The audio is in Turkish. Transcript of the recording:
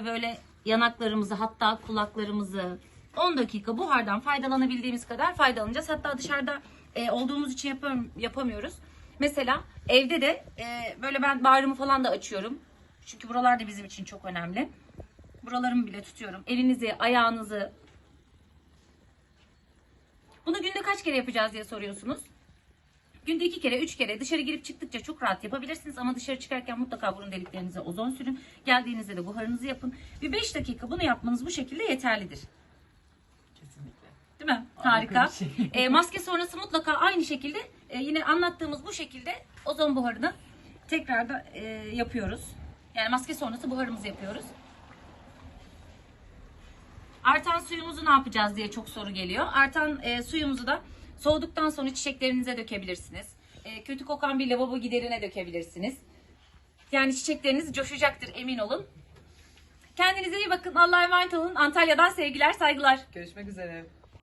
ve böyle yanaklarımızı hatta kulaklarımızı 10 dakika buhardan faydalanabildiğimiz kadar faydalanacağız. Hatta dışarıda e, olduğumuz için yapam- yapamıyoruz. Mesela evde de e, böyle ben bağrımı falan da açıyorum. Çünkü buralar da bizim için çok önemli. Buralarımı bile tutuyorum. Elinizi, ayağınızı. Bunu günde kaç kere yapacağız diye soruyorsunuz. Günde iki kere, üç kere dışarı girip çıktıkça çok rahat yapabilirsiniz. Ama dışarı çıkarken mutlaka burun deliklerinize ozon sürün. Geldiğinizde de buharınızı yapın. Bir beş dakika bunu yapmanız bu şekilde yeterlidir. Kesinlikle. Değil mi? Harika şey. E, maske sonrası mutlaka aynı şekilde e, yine anlattığımız bu şekilde ozon buharını tekrar da e, yapıyoruz. Yani maske sonrası buharımızı yapıyoruz. Artan suyumuzu ne yapacağız diye çok soru geliyor. Artan e, suyumuzu da soğuduktan sonra çiçeklerinize dökebilirsiniz. E, kötü kokan bir lavabo giderine dökebilirsiniz. Yani çiçekleriniz coşacaktır emin olun. Kendinize iyi bakın. Allah'a emanet olun. Antalya'dan sevgiler, saygılar. Görüşmek üzere.